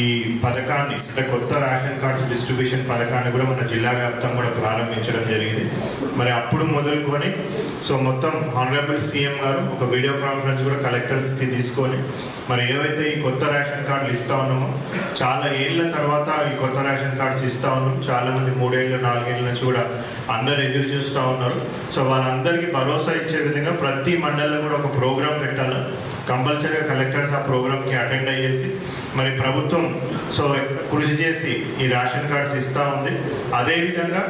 ఈ పథకాన్ని అంటే కొత్త రేషన్ కార్డ్స్ డిస్ట్రిబ్యూషన్ పథకాన్ని కూడా మన జిల్లా వ్యాప్తం కూడా ప్రారంభించడం జరిగింది. మరి అప్పుడు మొదలుకొని సో మొత్తం ఆనరబుల్ సీఎం గారు ఒక వీడియో కాన్ఫరెన్స్ కూడా కలెక్టర్స్కి తీసుకొని మరి ఏవైతే ఈ కొత్త రేషన్ కార్డులు ఇస్తా ఉన్నామో చాలా ఏళ్ళ తర్వాత ఈ కొత్త రేషన్ కార్డ్స్ ఇస్తా ఉన్నాం. చాలా మంది మూడేళ్ళు నాలుగేళ్ళ నుంచి కూడా అందరు ఎదురు చూస్తూ ఉన్నారు. సో వాళ్ళందరికీ భరోసా ఇచ్చే విధంగా ప్రతి మండలంలో కూడా ఒక ప్రోగ్రామ్ పెట్టాలి? కంపల్సరీగా కలెక్టర్స్ ఆ ప్రోగ్రామ్కి అటెండ్ అయ్యేసి మరి ప్రభుత్వం సో కృషి చేసి ఈ రేషన్ కార్డ్స్ ఇస్తూ ఉంది. అదేవిధంగా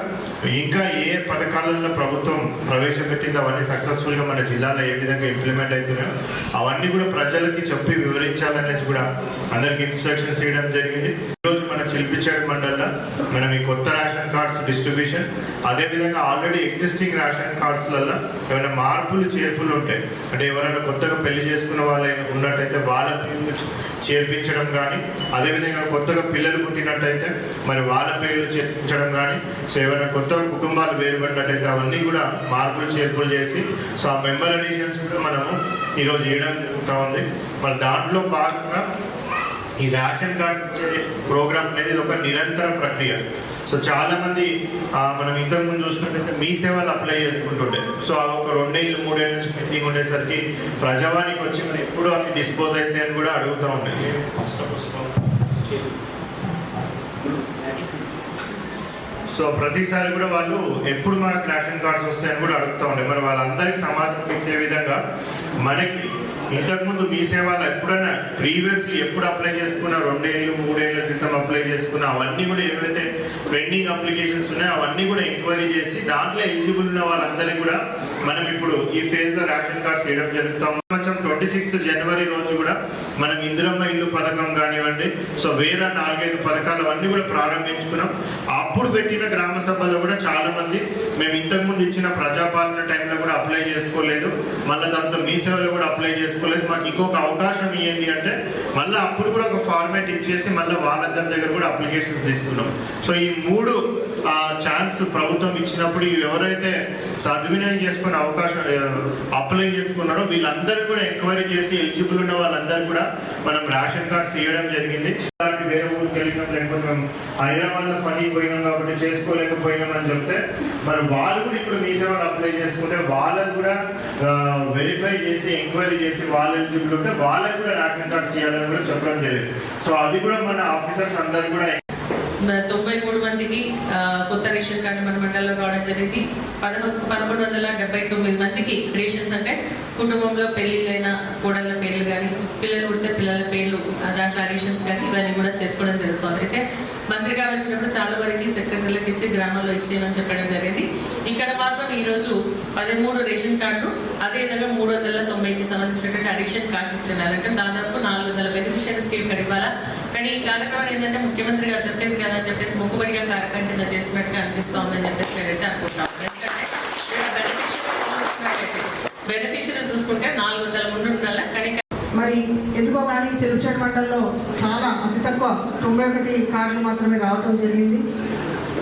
ఇంకా ఏ పథకాలలో ప్రభుత్వం ప్రవేశపెట్టిందో అవన్నీ సక్సెస్ఫుల్గా మన జిల్లాలో ఏ విధంగా ఇంప్లిమెంట్ అవుతున్నాయో అవన్నీ కూడా ప్రజలకి చెప్పి వివరించాలనేసి కూడా అందరికి ఇన్స్ట్రక్షన్స్ ఇవ్వడం జరిగింది. ఈరోజు మన చిల్పిచాడు మండలంలో మనం ఈ కొత్త రేషన్ కార్డ్స్ డిస్ట్రిబ్యూషన్ అదేవిధంగా ఆల్రెడీ ఎగ్జిస్టింగ్ రేషన్ కార్డ్స్లలో ఏమైనా మార్పులు చేర్పులు ఉంటాయి అంటే ఎవరైనా కొత్తగా పెళ్ళి చేసుకున్న వాళ్ళు ఉన్నట్టయితే వాళ్ళ పేర్లు చేర్పించడం కానీ అదేవిధంగా కొత్తగా పిల్లలు పుట్టినట్టయితే మరి వాళ్ళ పేర్లు చేర్పించడం కానీ సో ఏమైనా కొత్త కుటుంబాలు వేరుపడినట్టయితే అవన్నీ కూడా మార్పులు చేర్పులు చేసి సో ఆ మెంబర్ అడిషన్స్ కూడా మనము ఈరోజు చేయడం జరుగుతూ ఉంది. మరి దాంట్లో భాగంగా ఈ రేషన్ కార్డ్ ఇచ్చే ప్రోగ్రామ్ అనేది ఇది ఒక నిరంతర ప్రక్రియ. సో చాలామంది మనం ఇంతకు ముందు చూసుకుంటే మీ సేవలు అప్లై చేసుకుంటుండే. సో అవి ఒక రెండేళ్ళు మూడేళ్ళ నుంచి పెండింగ్ ఉండేసరికి ప్రజావానికి వచ్చి మరి ఎప్పుడు అవి డిస్పోజ్ అయితే అని కూడా అడుగుతూ ఉన్నాయి సో ప్రతిసారి కూడా వాళ్ళు ఎప్పుడు మనకు రేషన్ కార్డ్స్ వస్తాయని కూడా అడుగుతూ ఉండే. మరి వాళ్ళందరికీ సమాధానం ఇచ్చే విధంగా మనకి ఇంతకుముందు మీ సేవలు ఎప్పుడైనా ప్రీవియస్లీ ఎప్పుడు అప్లై చేసుకున్నా రెండేళ్ళు మూడేళ్ళ క్రితం అప్లై చేసుకున్నా అవన్నీ కూడా ఏవైతే పెండింగ్ అప్లికేషన్స్ ఉన్నాయో అవన్నీ కూడా ఎంక్వైరీ చేసి దాంట్లో ఎలిజిబుల్ ఉన్న వాళ్ళందరికీ కూడా మనం ఇప్పుడు ఈ ఫేజ్లో రేషన్ కార్డ్స్ వేయడం జరుగుతాం కొంచెం ట్వంటీ సిక్స్త్ జనవరి రోజు కూడా మనం ఇందిరమ్మ ఇల్లు పథకం కానివ్వండి సో వేరే నాలుగైదు పథకాలు అవన్నీ కూడా ప్రారంభించుకున్నాం. అప్పుడు పెట్టిన గ్రామ సభలో కూడా చాలామంది మేము ఇంతకు ముందు ఇచ్చిన ప్రజాపాలన టైంలో కూడా అప్లై చేసుకోలేదు. మళ్ళీ తర్వాత మీ సేవలో కూడా అప్లై చేసుకోలేదు. మాకు ఇంకొక అవకాశం ఇవ్వండి అంటే మళ్ళీ అప్పుడు కూడా ఒక ఫార్మాట్ ఇచ్చేసి మళ్ళీ వాళ్ళందరి దగ్గర కూడా అప్లికేషన్స్ తీసుకున్నాం. సో ఈ మూడు ఛాన్స్ ప్రభుత్వం ఇచ్చినప్పుడు ఎవరైతే సద్వినియోగం చేసుకునే అవకాశం అప్లై చేసుకున్నారో వీళ్ళందరూ కూడా ఎంక్వైరీ చేసి ఎలిజిబుల్ ఉన్న వాళ్ళందరూ కూడా మనం రేషన్ కార్డ్స్ ఇవ్వడం జరిగింది. వేరే వెళ్ళినాం లేకపోతే మేము హైదరాబాద్లో పని పోయినాం కాబట్టి చేసుకోలేకపోయినాం అని చెప్తే మరి వాళ్ళు కూడా ఇప్పుడు మీ సేవలు అప్లై చేసుకుంటే వాళ్ళకు కూడా వెరిఫై చేసి ఎంక్వైరీ చేసి వాళ్ళు ఎలిజిబుల్ ఉంటే వాళ్ళకు కూడా రేషన్ కార్డ్స్ ఇవ్వాలని కూడా చెప్పడం జరిగింది. సో అది కూడా మన ఆఫీసర్స్ అందరు కూడా తొంభై మూడు మందికి కొత్త రేషన్ కార్డు మన మండలంలో రావడం జరిగింది. పదకొండు పదకొండు వందల డెబ్బై తొమ్మిది మందికి రేషన్స్ అంటే కుటుంబంలో పెళ్ళిళ్ళైన కోడళ్ళ పేర్లు కానీ పిల్లలు పుడితే పిల్లల పేర్లు దాంట్లో అడిషన్స్ కానీ ఇవన్నీ కూడా చేసుకోవడం జరుగుతుంది. అయితే మంత్రి గారు వచ్చినప్పుడు చాలా వరకు సెక్రటరీలకు ఇచ్చి గ్రామాల్లో ఇచ్చేయమని చెప్పడం జరిగింది. ఇక్కడ మాత్రం ఈరోజు పదమూడు రేషన్ కార్డు అదేవిధంగా మూడు వందల తొంభైకి సంబంధించినటువంటి అడిషన్ కార్డ్స్ ఇచ్చినారంటే దాదాపు నాలుగు వందల బెనిఫిషియరీస్కి ఇక్కడ ఇవ్వాలా కానీ ఈ కార్యక్రమం ఏంటంటే ముఖ్యమంత్రి గారు చెప్పేది కదా అని చెప్పేసి మొక్కుబడిగా కార్యక్రమం కింద చేసినట్టుగా అనిపిస్తా ఉందని చెప్పేసి నేనైతే అనుకుంటాను ఎందుకంటే బెనిఫిషియరీ చూసుకుంటే నాలుగు వందల ముందు ఉండాలి. కానీ మరి ఎందుకో కానీ చెరుచేడు మండలంలో చాలా అతి తక్కువ తొంభై ఒకటి కార్డులు మాత్రమే రావటం జరిగింది.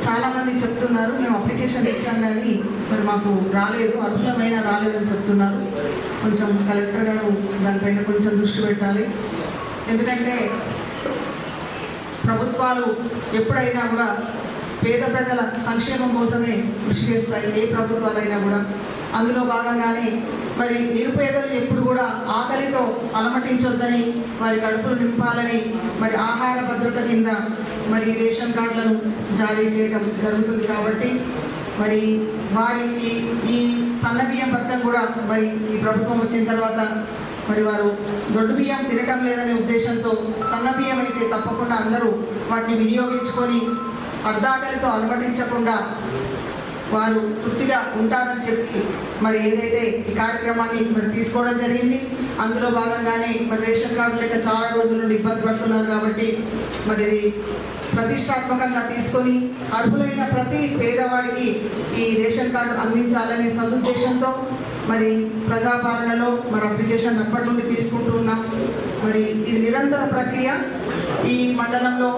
చాలా మంది చెప్తున్నారు మేము అప్లికేషన్ ఇచ్చాం కానీ మరి మాకు రాలేదు అర్హులమైన రాలేదని చెప్తున్నారు. కొంచెం కలెక్టర్ గారు దానిపైన కొంచెం దృష్టి పెట్టాలి. ఎందుకంటే ప్రభుత్వాలు ఎప్పుడైనా కూడా పేద ప్రజల సంక్షేమం కోసమే కృషి చేస్తాయి ఏ ప్రభుత్వాలైనా కూడా. అందులో భాగంగానే మరి నిరుపేదలు ఎప్పుడు కూడా ఆకలితో అలమటించొద్దని వారి కడుపులు నింపాలని మరి ఆహార భద్రత కింద మరి రేషన్ కార్డులను జారీ చేయడం జరుగుతుంది కాబట్టి మరి వారికి ఈ సన్నబియ్యం పథకం కూడా మరి ఈ ప్రభుత్వం వచ్చిన తర్వాత మరి వారు దొడ్డు బియ్యం తినటం లేదనే ఉద్దేశంతో సన్న బియ్యం అయితే తప్పకుండా అందరూ వాటిని వినియోగించుకొని అర్ధాకలితో అలవటించకుండా వారు తృప్తిగా ఉంటారని చెప్పి మరి ఏదైతే ఈ కార్యక్రమాన్ని మరి తీసుకోవడం జరిగింది అందులో భాగంగానే మరి రేషన్ కార్డు లేక చాలా రోజుల నుండి ఇబ్బంది పడుతున్నారు కాబట్టి మరి ఇది ప్రతిష్టాత్మకంగా తీసుకొని అర్హులైన ప్రతి పేదవాడికి ఈ రేషన్ కార్డు అందించాలనే సదుద్దేశంతో మరి ప్రజాపాలనలో మరి అప్లికేషన్ ఎప్పటి నుండి తీసుకుంటూ ఉన్నాం మరి ఇది నిరంతర ప్రక్రియ. ఈ మండలంలో